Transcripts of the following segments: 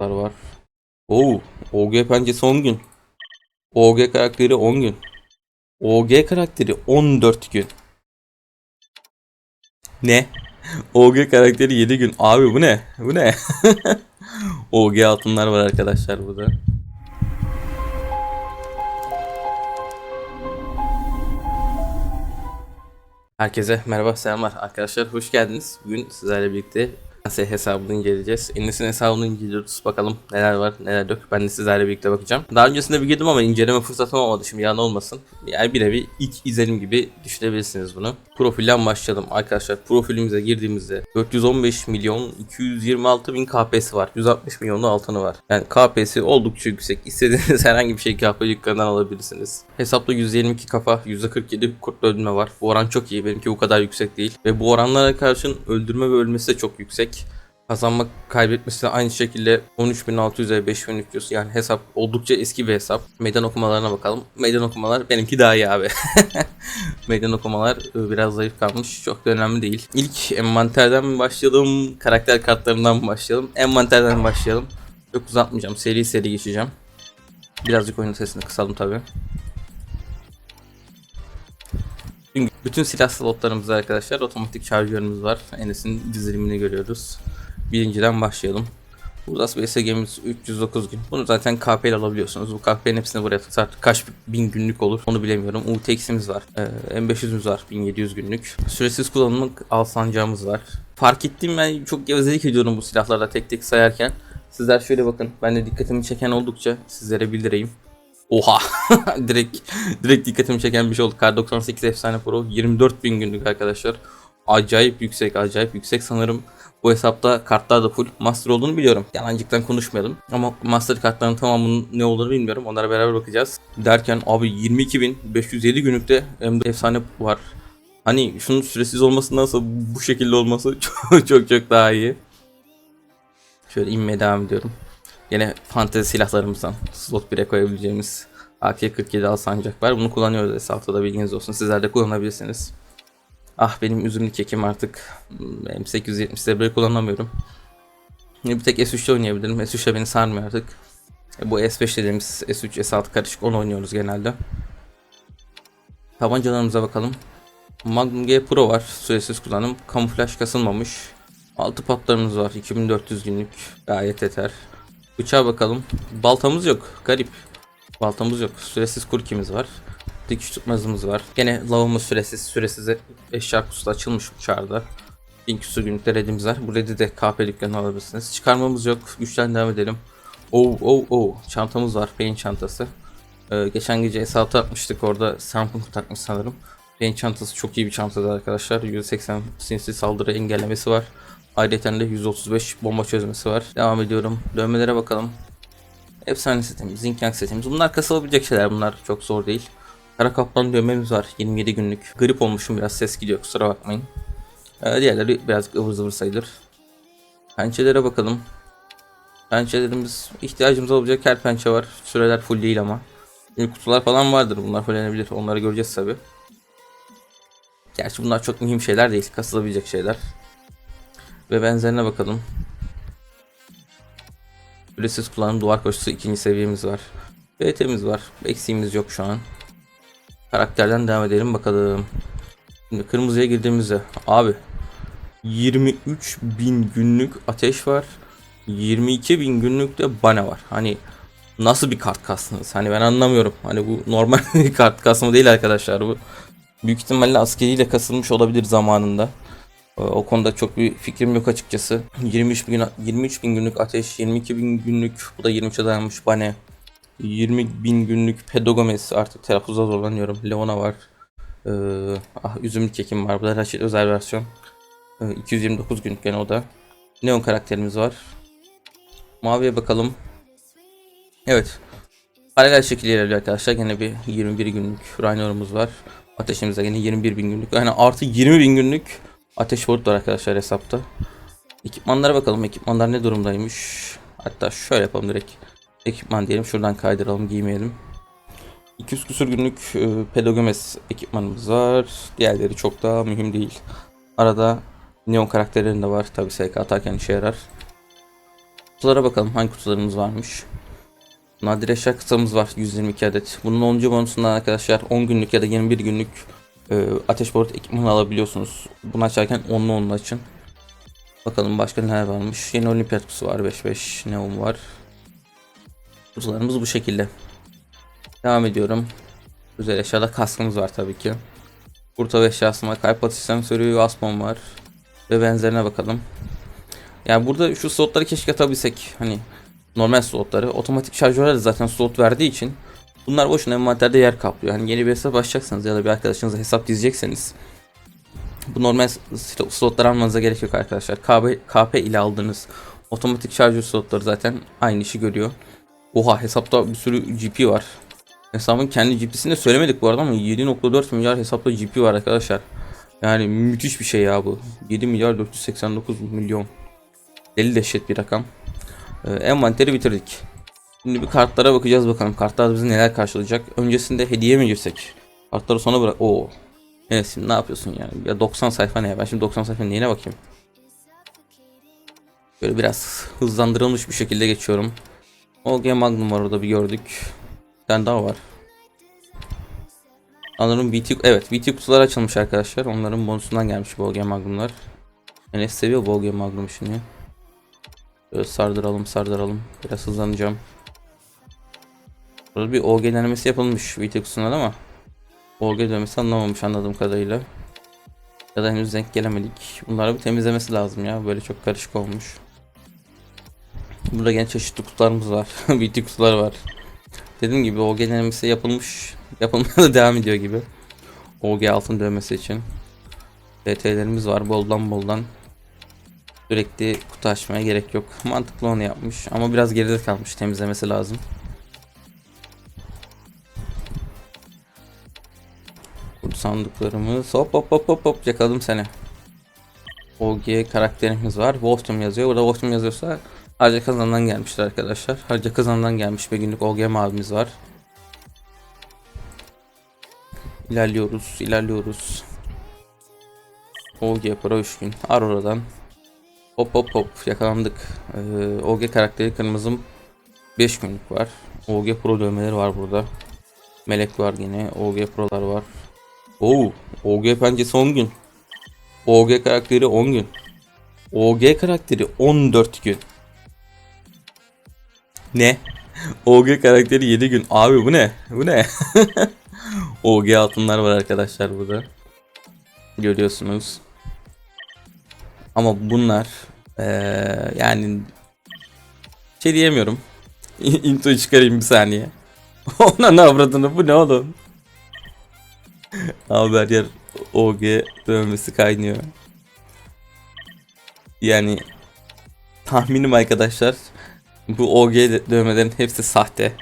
var. Oo, OG pençesi 10 gün. OG karakteri 10 gün. OG karakteri 14 gün. Ne? OG karakteri 7 gün. Abi bu ne? Bu ne? OG altınlar var arkadaşlar burada. Herkese merhaba selamlar arkadaşlar hoş geldiniz. Bugün sizlerle birlikte Nasıl hesabını inceleyeceğiz. Enes'in hesabını inceliyoruz. Bakalım neler var neler yok. Ben de sizlerle birlikte bakacağım. Daha öncesinde bir girdim ama inceleme fırsatım olmadı şimdi yalan olmasın. Yani bir nevi ilk izlenim gibi düşünebilirsiniz bunu. Profilden başlayalım arkadaşlar. Profilimize girdiğimizde 415 milyon 226 bin KP'si var. 160 milyonlu altını var. Yani KP'si oldukça yüksek. İstediğiniz herhangi bir şey KP dükkanından alabilirsiniz. Hesapta 122 kafa, %47 kurt öldürme var. Bu oran çok iyi. Benimki bu kadar yüksek değil. Ve bu oranlara karşın öldürme ve ölmesi de çok yüksek. Kazanma kaybetmesi de aynı şekilde 13.600 ve 5300 yani hesap oldukça eski bir hesap. Meydan okumalarına bakalım. Meydan okumalar benimki daha iyi abi. Meydan okumalar e, biraz zayıf kalmış. Çok da önemli değil. İlk envanterden mi başlayalım? Karakter kartlarından mı başlayalım? Envanterden başlayalım. Çok uzatmayacağım. Seri seri geçeceğim. Birazcık oyunun sesini kısalım tabi. Bütün silah slotlarımızda arkadaşlar otomatik şarjörümüz var. Enes'in dizilimini görüyoruz. Birinciden başlayalım. Burada SG'miz 309 gün. Bunu zaten KP ile alabiliyorsunuz. Bu KP'nin hepsini buraya tutar. Kaç bin günlük olur onu bilemiyorum. UTX'imiz var. Ee, M500'ümüz var 1700 günlük. Süresiz kullanımlık al sancağımız var. Fark ettiğim ben çok gevezelik ediyorum bu silahlarda tek tek sayarken. Sizler şöyle bakın. Ben de dikkatimi çeken oldukça sizlere bildireyim. Oha! direkt direkt dikkatimi çeken bir şey oldu. Kar 98 efsane pro 24 bin günlük arkadaşlar. Acayip yüksek, acayip yüksek sanırım. Bu hesapta kartlar da full master olduğunu biliyorum. Yalancıktan konuşmayalım. Ama master kartların tamamının ne olduğunu bilmiyorum. Onlara beraber bakacağız. Derken abi 22.507 günlükte hem de efsane var. Hani şunun süresiz olmasındansa bu şekilde olması çok çok çok daha iyi. Şöyle inmeye devam ediyorum. Yine fantezi silahlarımızdan slot 1'e koyabileceğimiz AK-47 al sancak var. Bunu kullanıyoruz hesapta da bilginiz olsun. Sizler de kullanabilirsiniz. Ah benim üzümlü kekim artık M870'de kullanamıyorum. Bir tek S3'te oynayabilirim. S3'te beni sarmıyor artık. E, Bu S5 dediğimiz S3, S6 karışık onu oynuyoruz genelde. Tabancalarımıza bakalım. Magnum G Pro var. Süresiz kullanım. Kamuflaj kasılmamış. Altı patlarımız var. 2400 günlük. Gayet yeter. Bıçağa bakalım. Baltamız yok. Garip. Baltamız yok. Süresiz kurkimiz var. Dikiş tutmazımız var. Gene lavımız süresiz. Süresiz eşya kutusu açılmış uçarda. Bin küsur günlükte redimiz var. Bu redi de KP dükkanına alabilirsiniz. Çıkarmamız yok. Güçten devam edelim. Oh oh oh. Çantamız var. Beyin çantası. Ee, geçen gece S6 atmıştık. Orada Samsung takmış sanırım. Beyin çantası çok iyi bir çantadır arkadaşlar. 180 sinsi saldırı engellemesi var. Ayrıca de 135 bomba çözmesi var. Devam ediyorum. Dövmelere bakalım. Efsane setimiz, Zinc Yang setimiz. Bunlar kasılabilecek şeyler. Bunlar çok zor değil. Kara kaplan dövmemiz var. 27 günlük. Grip olmuşum biraz ses gidiyor kusura bakmayın. Ee, diğerleri birazcık ıvır zıvır sayılır. Pençelere bakalım. Pençelerimiz ihtiyacımız olacak her pençe var. Süreler full değil ama. Büyük kutular falan vardır. Bunlar fullenebilir. Onları göreceğiz tabi. Gerçi bunlar çok mühim şeyler değil. Kasılabilecek şeyler. Ve benzerine bakalım. Süresiz kullanım duvar koşusu ikinci seviyemiz var. BT'miz var. Eksiğimiz yok şu an. Karakterden devam edelim bakalım. Şimdi kırmızıya girdiğimizde abi 23 bin günlük ateş var. 22 bin günlük de bana var. Hani nasıl bir kart kastınız? Hani ben anlamıyorum. Hani bu normal bir kart kasma değil arkadaşlar bu. Büyük ihtimalle askeriyle kasılmış olabilir zamanında. Ee, O konuda çok bir fikrim yok açıkçası. 23 bin, 23 bin günlük ateş, 22 bin günlük bu da 23'e dayanmış bane. 20 bin günlük Pedogomes artık telaffuzda zorlanıyorum. Leona var. Ee, ah üzümlü kekim var. Bu da Rashid özel versiyon. Ee, 229 günlük gene o da. Neon karakterimiz var. Maviye bakalım. Evet. Paralel şekilde ilerliyor arkadaşlar. Gene bir 21 günlük Rhinor'umuz var. Ateşimizde gene 21 bin günlük. Yani artı 20 bin günlük ateş barut var arkadaşlar hesapta. Ekipmanlara bakalım. Ekipmanlar ne durumdaymış? Hatta şöyle yapalım direkt. Ekipman diyelim. Şuradan kaydıralım giymeyelim. 200 küsur günlük e, Pedogomes ekipmanımız var. Diğerleri çok daha mühim değil. Arada Neon karakterlerinde var. Tabi SK atarken işe yarar. Kutulara bakalım hangi kutularımız varmış. Nadir eşya kıtamız var 122 adet. Bunun 10. bonusundan arkadaşlar 10 günlük ya da 21 günlük e, ateş boyut ekipmanı alabiliyorsunuz. Bunu açarken onlu onlu açın. Bakalım başka neler varmış. Yeni olimpiyat kutusu var 5-5 neon var. Kutularımız bu şekilde. Devam ediyorum. Güzel eşyada kaskımız var tabii ki. Kurtav eşyası var. Kalp atış sensörü, Aspon var. Ve benzerine bakalım. Yani burada şu slotları keşke atabilsek. Hani normal slotları. Otomatik şarjörler de zaten slot verdiği için bunlar boşuna envanterde yer kaplıyor. Hani yeni bir hesap açacaksınız ya da bir arkadaşınıza hesap dizecekseniz bu normal sl- slotları almanıza gerek yok arkadaşlar. KB, KP ile aldığınız otomatik şarjör slotları zaten aynı işi görüyor. Oha hesapta bir sürü GP var. Hesabın kendi GP'sini de söylemedik bu arada ama 7.4 milyar hesapta GP var arkadaşlar. Yani müthiş bir şey ya bu. 7 milyar 489 milyon. Deli dehşet bir rakam. Ee, envanteri bitirdik. Şimdi bir kartlara bakacağız bakalım. Kartlar bizi neler karşılayacak. Öncesinde hediye mi girsek? Kartları sona bırak. Oo. Evet şimdi ne yapıyorsun yani? Ya 90 sayfa ne? Ben şimdi 90 sayfanın neyine bakayım? Böyle biraz hızlandırılmış bir şekilde geçiyorum. OG Magnum var orada bir gördük. Bir daha var. Sanırım BT, evet BT kutular açılmış arkadaşlar. Onların bonusundan gelmiş bu OG Magnum'lar. Enes seviyor bu OG Magnum şimdi. Böyle sardıralım sardıralım. Biraz hızlanacağım. Burada bir OG denemesi yapılmış BT kutusundan ama OG dövmesi anlamamış anladığım kadarıyla. Ya da henüz denk gelemedik. Bunları bir temizlemesi lazım ya. Böyle çok karışık olmuş. Burada gene çeşitli kutularımız var. BT kutular var. Dediğim gibi OG denemesi yapılmış. Yapılmaya da devam ediyor gibi. OG altın dövmesi için. BT'lerimiz var boldan boldan. Sürekli kutu açmaya gerek yok. Mantıklı onu yapmış ama biraz geride kalmış temizlemesi lazım. Bu sandıklarımız hop hop hop hop hop yakaladım seni. OG karakterimiz var. Wolfram yazıyor. Burada Wolfram yazıyorsa Harca kazandan gelmişler arkadaşlar. Harca kazandan gelmiş bir günlük OG abimiz var. İlerliyoruz, ilerliyoruz. OG Pro 3 gün. Aurora'dan. Hop hop hop yakalandık. Ee, OG karakteri kırmızım 5 günlük var. OG Pro dövmeleri var burada. Melek var yine. OG Pro'lar var. Oo, OG pençesi 10 gün. OG karakteri 10 gün. OG karakteri 14 gün. Ne? OG karakteri 7 gün. Abi bu ne? Bu ne? OG altınlar var arkadaşlar burada. Görüyorsunuz. Ama bunlar eee, yani şey diyemiyorum. Intro'yu çıkarayım bir saniye. Ona ne avradını bu ne oğlum? Abi her yer OG dövmesi kaynıyor. Yani tahminim arkadaşlar bu OG dövmelerin hepsi sahte.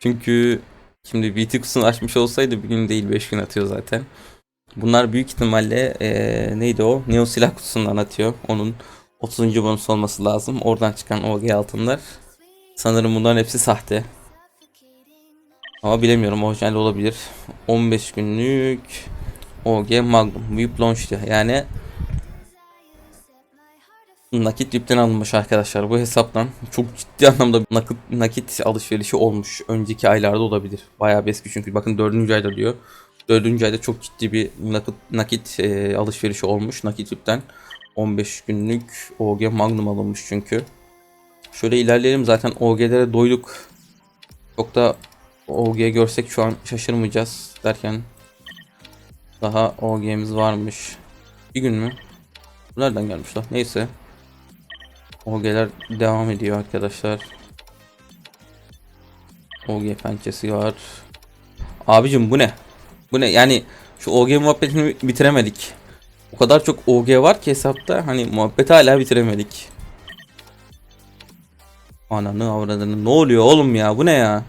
Çünkü şimdi BT kutusunu açmış olsaydı bir gün değil 5 gün atıyor zaten. Bunlar büyük ihtimalle eee, neydi o? Neo silah kutusundan atıyor. Onun 30. bonus olması lazım. Oradan çıkan OG altınlar. Sanırım bunların hepsi sahte. Ama bilemiyorum orijinal olabilir. 15 günlük OG Magnum Whip Launch'tu. Yani nakit yükten alınmış arkadaşlar bu hesaptan. Çok ciddi anlamda nakit, nakit alışverişi olmuş. Önceki aylarda olabilir. Bayağı eski çünkü bakın 4. ayda diyor. 4. ayda çok ciddi bir nakit, nakit e, alışverişi olmuş. Nakit yükten 15 günlük OG Magnum alınmış çünkü. Şöyle ilerleyelim zaten OG'lere doyduk. Çok da OG görsek şu an şaşırmayacağız derken daha OG'miz varmış. Bir gün mü? Nereden gelmiş lan? Neyse. OG'ler devam ediyor arkadaşlar. OG pençesi var. Abicim bu ne? Bu ne? Yani şu OG muhabbetini bitiremedik. O kadar çok OG var ki hesapta hani muhabbeti hala bitiremedik. Ananı avradını ne oluyor oğlum ya bu ne ya?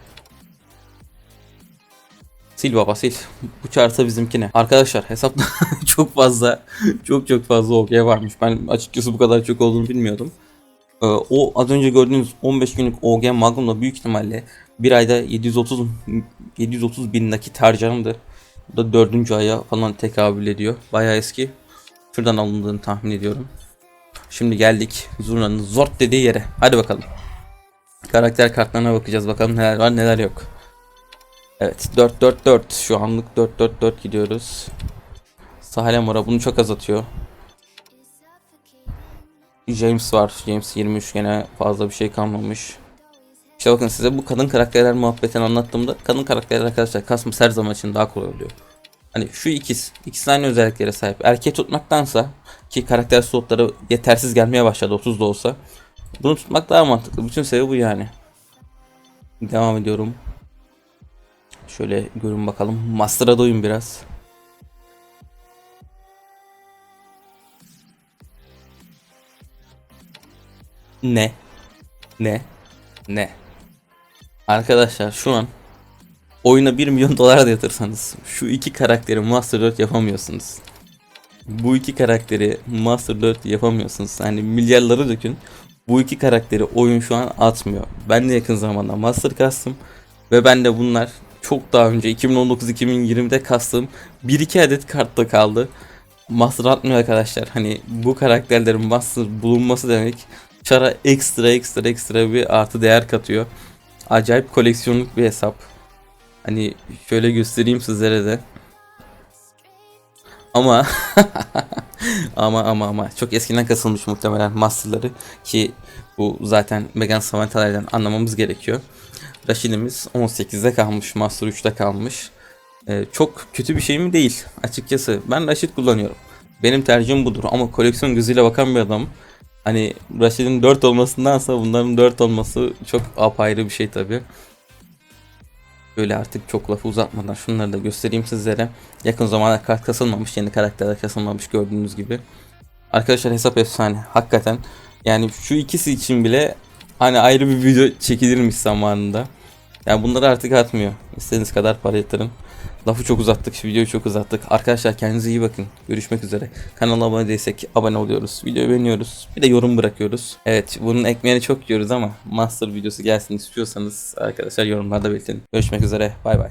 Sil baba sil. Bu çarpsa bizimkine. Arkadaşlar hesapta çok fazla çok çok fazla OG varmış. Ben açıkçası bu kadar çok olduğunu bilmiyordum. Ee, o az önce gördüğünüz 15 günlük OG Magnum'da büyük ihtimalle bir ayda 730 730 bin nakit harcandı. Bu da 4. aya falan tekabül ediyor. Bayağı eski. Şuradan alındığını tahmin ediyorum. Şimdi geldik Zurna'nın zort dediği yere. Hadi bakalım. Karakter kartlarına bakacağız bakalım neler var neler yok. Evet 4-4-4 şu anlık 4-4-4 gidiyoruz. Sahile Mora bunu çok azaltıyor. James var. James 23 gene fazla bir şey kalmamış. İşte bakın size bu kadın karakterler muhabbetini anlattığımda kadın karakterler arkadaşlar kasması her zaman için daha kolay oluyor. Hani şu ikiz, ikisi aynı özelliklere sahip. Erkeği tutmaktansa ki karakter slotları yetersiz gelmeye başladı 30 da olsa. Bunu tutmak daha mantıklı. Bütün sebebi bu yani. Devam ediyorum. Şöyle görün bakalım. Master'a doyun biraz. Ne? Ne? Ne? Arkadaşlar şu an oyuna 1 milyon dolar da yatırsanız şu iki karakteri Master 4 yapamıyorsunuz. Bu iki karakteri Master 4 yapamıyorsunuz. Yani milyarları dökün. Bu iki karakteri oyun şu an atmıyor. Ben de yakın zamanda Master kastım ve ben de bunlar çok daha önce 2019-2020'de kastım 1-2 adet kartta kaldı. Master atmıyor arkadaşlar. Hani bu karakterlerin Master bulunması demek çara ekstra ekstra ekstra bir artı değer katıyor. Acayip koleksiyonluk bir hesap. Hani şöyle göstereyim sizlere de. Ama ama ama ama çok eskiden kasılmış muhtemelen Master'ları ki bu zaten Megan Savanta'lardan anlamamız gerekiyor. Rashid'imiz 18'de kalmış, Master 3'te kalmış. Ee, çok kötü bir şey mi değil açıkçası. Ben Rashid kullanıyorum. Benim tercihim budur ama koleksiyon gözüyle bakan bir adam. Hani Rashid'in 4 olmasındansa bunların 4 olması çok apayrı bir şey tabi. Böyle artık çok lafı uzatmadan şunları da göstereyim sizlere. Yakın zamanda kart kasılmamış, yeni karakterler kasılmamış gördüğünüz gibi. Arkadaşlar hesap efsane. Hakikaten yani şu ikisi için bile hani ayrı bir video çekilirmiş zamanında. Yani bunları artık atmıyor. İstediğiniz kadar para yatırın. Lafı çok uzattık, videoyu çok uzattık. Arkadaşlar kendinize iyi bakın. Görüşmek üzere. Kanala abone değilsek abone oluyoruz. Videoyu beğeniyoruz. Bir de yorum bırakıyoruz. Evet bunun ekmeğini çok yiyoruz ama Master videosu gelsin istiyorsanız arkadaşlar yorumlarda belirtin. Görüşmek üzere. Bay bay.